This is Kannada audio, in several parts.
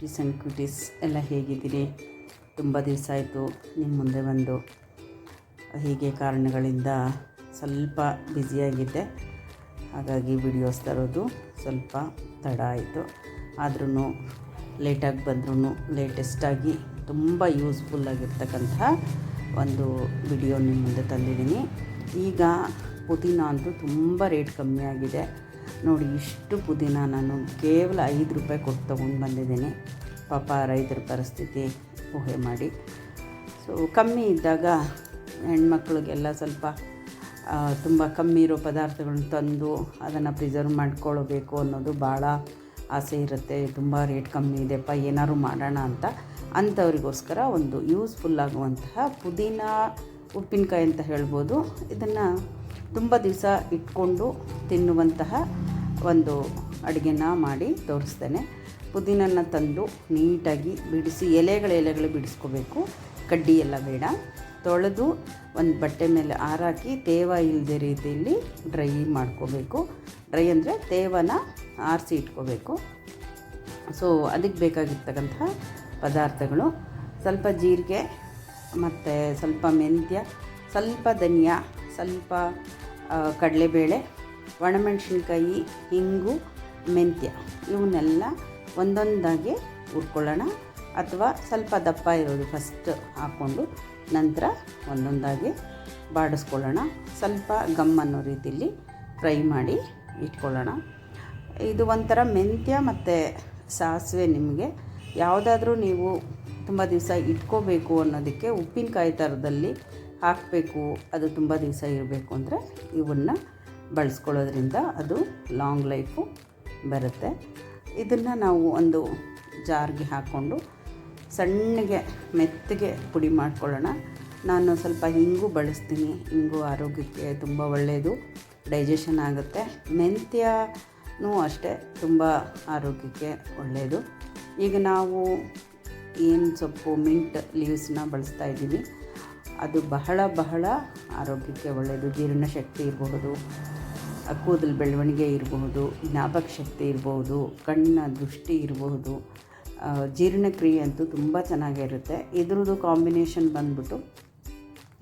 ಕ್ಯೂಟೀಸ್ ಆ್ಯಂಡ್ ಕ್ಯೂಟೀಸ್ ಎಲ್ಲ ಹೇಗಿದ್ದೀರಿ? ತುಂಬ ದಿವಸ ಆಯಿತು ನಿಮ್ಮ ಮುಂದೆ ಬಂದು. ಹೀಗೆ ಕಾರಣಗಳಿಂದ ಸ್ವಲ್ಪ ಬ್ಯುಸಿಯಾಗಿದ್ದೆ ಹಾಗಾಗಿ ವಿಡಿಯೋಸ್ ತರೋದು ಸ್ವಲ್ಪ ತಡ ಆಯಿತು. ಆದ್ರೂ ಲೇಟಾಗಿ ಬಂದ್ರೂ ಲೇಟೆಸ್ಟಾಗಿ ತುಂಬ ಯೂಸ್ಫುಲ್ಲಾಗಿರ್ತಕ್ಕಂತಹ ಒಂದು ವಿಡಿಯೋ ನಿಮ್ಮ ಮುಂದೆ ತಂದಿದ್ದೀನಿ. ಈಗ ಪುದೀನ ಅಂತೂ ತುಂಬ ರೇಟ್ ಕಮ್ಮಿ ಆಗಿದೆ. ನೋಡಿ, ಇಷ್ಟು ಪುದೀನ ನಾನು ಕೇವಲ ಐದು ರೂಪಾಯಿ ಕೊಟ್ಟು ತೊಗೊಂಡು ಬಂದಿದ್ದೀನಿ. ಪಾಪ ರೈತರ ಪರಿಸ್ಥಿತಿ ಊಹೆ ಮಾಡಿ. ಸೊ ಕಮ್ಮಿ ಇದ್ದಾಗ ಹೆಣ್ಮಕ್ಳಿಗೆಲ್ಲ ಸ್ವಲ್ಪ ತುಂಬ ಕಮ್ಮಿ ಇರೋ ಪದಾರ್ಥಗಳನ್ನ ತಂದು ಅದನ್ನು ಪ್ರಿಸರ್ವ್ ಮಾಡ್ಕೊಳ್ಬೇಕು ಅನ್ನೋದು ಭಾಳ ಆಸೆ ಇರುತ್ತೆ. ತುಂಬ ರೇಟ್ ಕಮ್ಮಿ ಇದೆಪ್ಪ ಏನಾದ್ರು ಮಾಡೋಣ ಅಂತ. ಅಂಥವ್ರಿಗೋಸ್ಕರ ಒಂದು ಯೂಸ್ಫುಲ್ ಆಗುವಂತಹ ಪುದೀನ ಉಪ್ಪಿನಕಾಯಿ ಅಂತ ಹೇಳ್ಬೋದು. ಇದನ್ನು ತುಂಬ ದಿವಸ ಇಟ್ಕೊಂಡು ತಿನ್ನುವಂತಹ ಒಂದು ಅಡುಗೆನ ಮಾಡಿ ತೋರಿಸ್ತೇನೆ. ಪುದೀನನ ತಂದು ನೀಟಾಗಿ ಬಿಡಿಸಿ, ಎಲೆಗಳು ಎಲೆಗಳು ಬಿಡಿಸ್ಕೋಬೇಕು. ಕಡ್ಡಿ ಎಲ್ಲ ಬೇಡ. ತೊಳೆದು ಒಂದು ಬಟ್ಟೆ ಮೇಲೆ ಆರಾಕಿ ತೇವ ಇಲ್ಲದೆ ರೀತಿಯಲ್ಲಿ ಡ್ರೈ ಮಾಡ್ಕೋಬೇಕು. ಡ್ರೈ ಅಂದರೆ ತೇವನ ಆರಿಸಿ ಇಟ್ಕೋಬೇಕು. ಸೊ ಅದಕ್ಕೆ ಬೇಕಾಗಿರ್ತಕ್ಕಂತಹ ಪದಾರ್ಥಗಳು. ಸ್ವಲ್ಪ ಜೀರಿಗೆ, ಮತ್ತು ಸ್ವಲ್ಪ ಮೆಂತ್ಯ, ಸ್ವಲ್ಪ ಧನಿಯಾ ಸ್ವಲ್ಪ ಕಡಲೆಬೇಳೆ, ಒಣಮೆಣಸಿನ್ಕಾಯಿ ಹಿಂಗು ಮೆಂತ್ಯ ಇವನ್ನೆಲ್ಲ ಒಂದೊಂದಾಗಿ ಹುರ್ಕೊಳ್ಳೋಣ. ಅಥವಾ ಸ್ವಲ್ಪ ದಪ್ಪ ಇರೋದು ಫಸ್ಟ್ ಹಾಕ್ಕೊಂಡು ನಂತರ ಒಂದೊಂದಾಗಿ ಬಾಡಿಸ್ಕೊಳ್ಳೋಣ. ಸ್ವಲ್ಪ ಗಮ್ ಅನ್ನೋ ರೀತಿಯಲ್ಲಿ ಫ್ರೈ ಮಾಡಿ ಇಟ್ಕೊಳ್ಳೋಣ. ಇದು ಒಂಥರ ಮೆಂತ್ಯ ಮತ್ತು ಸಾಸಿವೆ ನಿಮಗೆ ಯಾವುದಾದ್ರೂ ನೀವು ತುಂಬ ದಿವಸ ಇಟ್ಕೋಬೇಕು ಅನ್ನೋದಕ್ಕೆ ಉಪ್ಪಿನಕಾಯಿ ಥರದಲ್ಲಿ ಹಾಕಬೇಕು, ಅದು ತುಂಬ ದಿವಸ ಇರಬೇಕು ಅಂದರೆ ಇವನ್ನು ಬಳಸ್ಕೊಳ್ಳೋದ್ರಿಂದ ಅದು ಲಾಂಗ್ ಲೈಫು ಬರುತ್ತೆ. ಇದನ್ನು ನಾವು ಒಂದು ಜಾರ್ಗೆ ಹಾಕ್ಕೊಂಡು ಸಣ್ಣಗೆ ಮೆತ್ತಗೆ ಪುಡಿ ಮಾಡ್ಕೊಳ್ಳೋಣ. ನಾನು ಸ್ವಲ್ಪ ಹಿಂಗು ಬಳಸ್ತೀನಿ ಹಿಂಗು ಆರೋಗ್ಯಕ್ಕೆ ತುಂಬ ಒಳ್ಳೆಯದು, ಡೈಜೆಷನ್ ಆಗುತ್ತೆ. ಮೆಂತ್ಯನೂ ಅಷ್ಟೇ ತುಂಬ ಆರೋಗ್ಯಕ್ಕೆ ಒಳ್ಳೆಯದು. ಈಗ ನಾವು ಏನು ಸೊಪ್ಪು, ಮಿಂಟ್ ಲೀವ್ಸ್ನ ಬಳಸ್ತಾ ಇದ್ದೀವಿ. ಅದು ಬಹಳ ಬಹಳ ಆರೋಗ್ಯಕ್ಕೆ ಒಳ್ಳೆಯದು ಜೀರ್ಣಶಕ್ತಿ ಇರಬಹುದು, ಕೂದಲು ಬೆಳವಣಿಗೆ ಇರಬಹುದು, ಜ್ಞಾಪಕ ಶಕ್ತಿ ಇರಬಹುದು, ಕಣ್ಣಿನ ದೃಷ್ಟಿ ಇರಬಹುದು. ಜೀರ್ಣಕ್ರಿಯೆ ಅಂತೂ ತುಂಬ ಚೆನ್ನಾಗಿರುತ್ತೆ ಇದ್ರದ್ದು ಕಾಂಬಿನೇಷನ್ ಬಂದ್ಬಿಟ್ಟು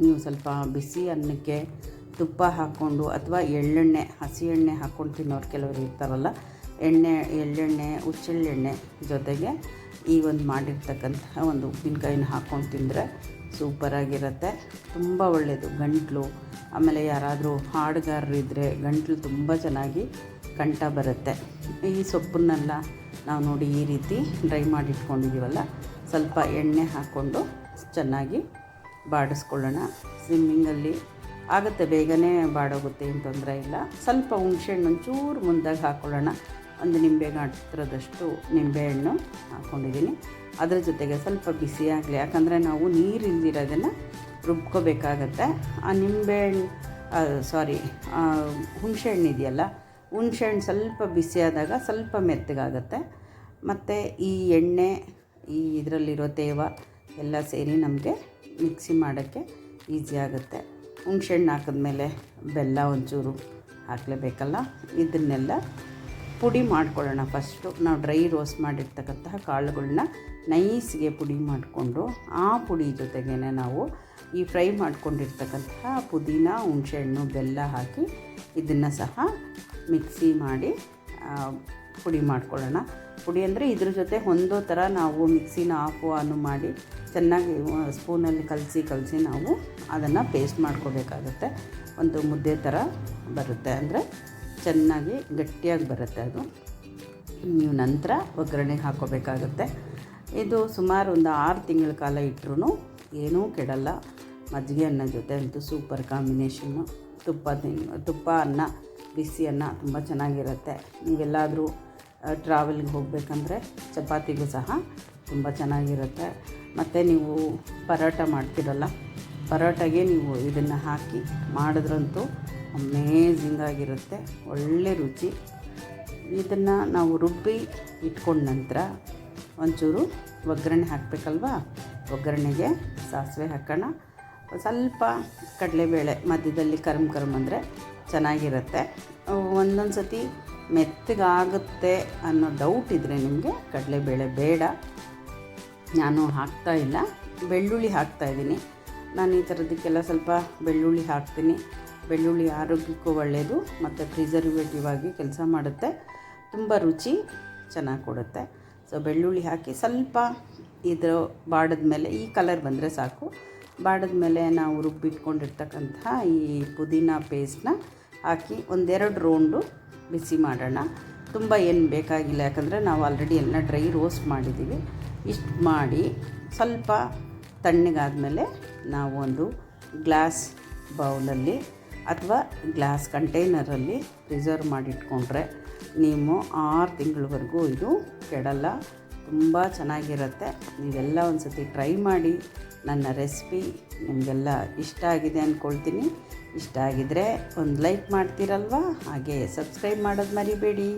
ನೀವು ಸ್ವಲ್ಪ ಬಿಸಿ ಅನ್ನಕ್ಕೆ ತುಪ್ಪ ಹಾಕ್ಕೊಂಡು ಅಥವಾ ಎಳ್ಳೆಣ್ಣೆ, ಹಸಿ ಎಣ್ಣೆ ಹಾಕ್ಕೊಂಡು ತಿನ್ನೋರು ಕೆಲವರು ಇರ್ತಾರಲ್ಲ, ಎಣ್ಣೆ, ಎಳ್ಳೆಣ್ಣೆ ಹುಚ್ಚೆಳ್ಳೆಣ್ಣೆ ಜೊತೆಗೆ ಈ ಒಂದು ಮಾಡಿರ್ತಕ್ಕಂತಹ ಒಂದು ಉಪ್ಪಿನಕಾಯಿನ ಹಾಕ್ಕೊಂಡು ತಿಂದರೆ ಸೂಪರಾಗಿರುತ್ತೆ. ತುಂಬ ಒಳ್ಳೆಯದು ಗಂಟಲು. ಆಮೇಲೆ ಯಾರಾದರೂ ಹಾಡುಗಾರರು ಇದ್ದರೆ ಗಂಟಲು ತುಂಬ ಚೆನ್ನಾಗಿ ಕಂಠ ಬರುತ್ತೆ. ಈ ಸೊಪ್ಪನ್ನೆಲ್ಲ ನಾವು ನೋಡಿ ಈ ರೀತಿ ಡ್ರೈ ಮಾಡಿ ಇಟ್ಕೊಂಡಿದ್ದೀವಲ್ಲ ಸ್ವಲ್ಪ ಎಣ್ಣೆ ಹಾಕ್ಕೊಂಡು ಚೆನ್ನಾಗಿ ಬಾಡಿಸ್ಕೊಳ್ಳೋಣ. ಸ್ವಿಮ್ಮಿಂಗಲ್ಲಿ ಆಗುತ್ತೆ, ಬೇಗನೆ ಬಾಡೋಗುತ್ತೆ ಏನು ತೊಂದರೆ ಇಲ್ಲ. ಸ್ವಲ್ಪ ಹುಣಸೆಹಣ್ಣು ಒಂಚೂರು ಮುಂದಾಗಿ ಹಾಕ್ಕೊಳ್ಳೋಣ ಒಂದು ನಿಂಬೆ ಗಾತ್ರದಷ್ಟು ನಿಂಬೆಹಣ್ಣು ಹಾಕ್ಕೊಂಡಿದ್ದೀನಿ ಅದರ ಜೊತೆಗೆ ಸ್ವಲ್ಪ ಬಿಸಿ ಆಗಲಿ, ಯಾಕಂದರೆ ನಾವು ನೀರು ಇಲ್ದಿರೋದನ್ನು ರುಬ್ಕೋಬೇಕಾಗತ್ತೆ. ಆ ನಿಂಬೆಹಣ್ಣು ಸಾರಿ ಹುಣಸೆಹಣ್ಣು ಇದೆಯಲ್ಲ ಹುಣಸೆಹಣ್ಣು ಸ್ವಲ್ಪ ಬಿಸಿಯಾದಾಗ ಸ್ವಲ್ಪ ಮೆತ್ತಗಾಗತ್ತೆ. ಮತ್ತು ಈ ಎಣ್ಣೆ, ಈ ಇದರಲ್ಲಿರೋ ತೇವ ಎಲ್ಲ ಸೇರಿ ನಮಗೆ ಮಿಕ್ಸಿ ಮಾಡೋಕ್ಕೆ ಈಸಿ ಆಗುತ್ತೆ. ಹುಣಸೆಹಣ್ಣು ಹಾಕಿದ್ಮೇಲೆ ಬೆಲ್ಲ ಒಂಚೂರು ಹಾಕಲೇಬೇಕಲ್ಲ, ಇದನ್ನೆಲ್ಲ ಪುಡಿ ಮಾಡ್ಕೊಳ್ಳೋಣ ಫಸ್ಟು. ನಾವು ಡ್ರೈ ರೋಸ್ಟ್ ಮಾಡಿರ್ತಕ್ಕಂತಹ ಕಾಳುಗಳನ್ನ ನೈಸ್ಗೆ ಪುಡಿ ಮಾಡಿಕೊಂಡು, ಆ ಪುಡಿ ಜೊತೆಗೇ ನಾವು ಈ ಫ್ರೈ ಮಾಡ್ಕೊಂಡಿರ್ತಕ್ಕಂತಹ ಪುದೀನ, ಹುಣಸೆಹಣ್ಣು, ಬೆಲ್ಲ ಹಾಕಿ ಇದನ್ನು ಸಹ ಮಿಕ್ಸಿ ಮಾಡಿ ಪುಡಿ ಮಾಡ್ಕೊಳ್ಳೋಣ. ಪುಡಿ ಅಂದರೆ ಇದ್ರ ಜೊತೆ ಹೊಂದೋ ಥರ ನಾವು ಮಿಕ್ಸಿನ ಆಫು ಆನು ಮಾಡಿ ಚೆನ್ನಾಗಿ ಸ್ಪೂನಲ್ಲಿ ಕಲಸಿ ಕಲಸಿ ನಾವು ಅದನ್ನು ಪೇಸ್ಟ್ ಮಾಡ್ಕೋಬೇಕಾಗುತ್ತೆ. ಒಂದು ಮುದ್ದೆ ಥರ ಬರುತ್ತೆ. ಅಂದರೆ ಚೆನ್ನಾಗಿ ಗಟ್ಟಿಯಾಗಿ ಬರುತ್ತೆ ಅದು. ನೀವು ನಂತರ ಒಗ್ಗರಣೆಗೆ ಹಾಕೋಬೇಕಾಗುತ್ತೆ ಇದು ಸುಮಾರು ಒಂದು ಆರು ತಿಂಗಳ ಕಾಲ ಇಟ್ಟರು ಏನೂ ಕೆಡಲ್ಲ. ಮಜ್ಜಿಗೆ ಅನ್ನ ಜೊತೆ ಅಂತೂ ಸೂಪರ್ ಕಾಂಬಿನೇಷನ್ನು. ತುಪ್ಪ ತುಪ್ಪ ಅನ್ನ, ಬಿಸಿ ಅನ್ನ ತುಂಬ ಚೆನ್ನಾಗಿರುತ್ತೆ. ನೀವೆಲ್ಲಾದರೂ ಟ್ರಾವೆಲ್ಗೆ ಹೋಗಬೇಕಂದ್ರೆ ಚಪಾತಿಗೂ ಸಹ ತುಂಬ ಚೆನ್ನಾಗಿರುತ್ತೆ. ಮತ್ತು ನೀವು ಪರೋಟ ಮಾಡ್ತಿರಲ್ಲ, ಪರೋಟಗೆ ನೀವು ಇದನ್ನು ಹಾಕಿ ಮಾಡಿದ್ರಂತೂ ಅಮೇಝಿಂಗ್ ಆಗಿರುತ್ತೆ. ಒಳ್ಳೆ ರುಚಿ. ಇದನ್ನು ನಾವು ರುಬ್ಬಿ ಇಟ್ಕೊಂಡ ನಂತರ ಒಂಚೂರು ಒಗ್ಗರಣೆ ಹಾಕಬೇಕಲ್ವಾ? ಒಗ್ಗರಣೆಗೆ ಸಾಸಿವೆ ಹಾಕೋಣ. ಸ್ವಲ್ಪ ಕಡಲೆಬೇಳೆ ಮಧ್ಯದಲ್ಲಿ ಕರ್ಮ್ ಕರ್ಮ್ ಅಂದರೆ ಚೆನ್ನಾಗಿರುತ್ತೆ. ಒಂದೊಂದು ಸತಿ ಮೆತ್ತಗಾಗುತ್ತೆ ಅನ್ನೋ ಡೌಟ್ ಇದ್ದರೆ ನಿಮಗೆ ಕಡಲೆಬೇಳೆ ಬೇಡ. ನಾನು ಹಾಕ್ತಾ ಇಲ್ಲ. ಬೆಳ್ಳುಳ್ಳಿ ಹಾಕ್ತಾ ಇದ್ದೀನಿ. ನಾನು ಈ ಥರದಕ್ಕೆಲ್ಲ ಸ್ವಲ್ಪ ಬೆಳ್ಳುಳ್ಳಿ ಹಾಕ್ತೀನಿ. ಬೆಳ್ಳುಳ್ಳಿ ಆರೋಗ್ಯಕ್ಕೂ ಒಳ್ಳೆಯದು ಮತ್ತು ಪ್ರಿಸರ್ವೇಟಿವ್ ಆಗಿ ಕೆಲಸ ಮಾಡುತ್ತೆ. ತುಂಬ ರುಚಿ ಚೆನ್ನಾಗಿ ಕೊಡುತ್ತೆ. ಸೊ ಬೆಳ್ಳುಳ್ಳಿ ಹಾಕಿ ಸ್ವಲ್ಪ ಇದು ಬಾಡದ ಮೇಲೆ ಈ ಕಲರ್ ಬಂದರೆ ಸಾಕು. ಬಾಡದ ಮೇಲೆ ನಾವು ರುಬ್ಬಿಟ್ಕೊಂಡಿರ್ತಕ್ಕಂಥ ಈ ಪುದೀನ ಪೇಸ್ಟ್ನ ಹಾಕಿ ಒಂದೆರಡು ರೌಂಡು ಬಿಸಿ ಮಾಡೋಣ. ತುಂಬ ಏನು ಬೇಕಾಗಿಲ್ಲ, ಯಾಕಂದರೆ ನಾವು ಆಲ್ರೆಡಿ ಎಲ್ಲ ಡ್ರೈ ರೋಸ್ಟ್ ಮಾಡಿದ್ದೀವಿ ಇಷ್ಟು ಮಾಡಿ ಸ್ವಲ್ಪ ತಣ್ಣಗಾದಮೇಲೆ ನಾವು ಒಂದು ಗ್ಲಾಸ್ ಬೌಲಲ್ಲಿ ಅಥವಾ ಗ್ಲಾಸ್ ಕಂಟೈನರಲ್ಲಿ ಪ್ರಿಸರ್ವ್ ಮಾಡಿಟ್ಕೊಂಡ್ರೆ ನೀವು ಆರು ತಿಂಗಳವರೆಗೂ ಇದು ಕೆಡಲ್ಲ. ತುಂಬ ಚೆನ್ನಾಗಿರುತ್ತೆ. ನೀವೆಲ್ಲ ಒಂದು ಸತಿ ಟ್ರೈ ಮಾಡಿ. ನನ್ನ ರೆಸಿಪಿ ನಿಮಗೆಲ್ಲ ಇಷ್ಟ ಆಗಿದೆ ಅಂದ್ಕೊಳ್ತೀನಿ ಇಷ್ಟ ಆಗಿದರೆ ಒಂದು ಲೈಕ್ ಮಾಡ್ತೀರಲ್ವ? ಹಾಗೆ ಸಬ್ಸ್ಕ್ರೈಬ್ ಮಾಡೋದು ಮರಿಬೇಡಿ.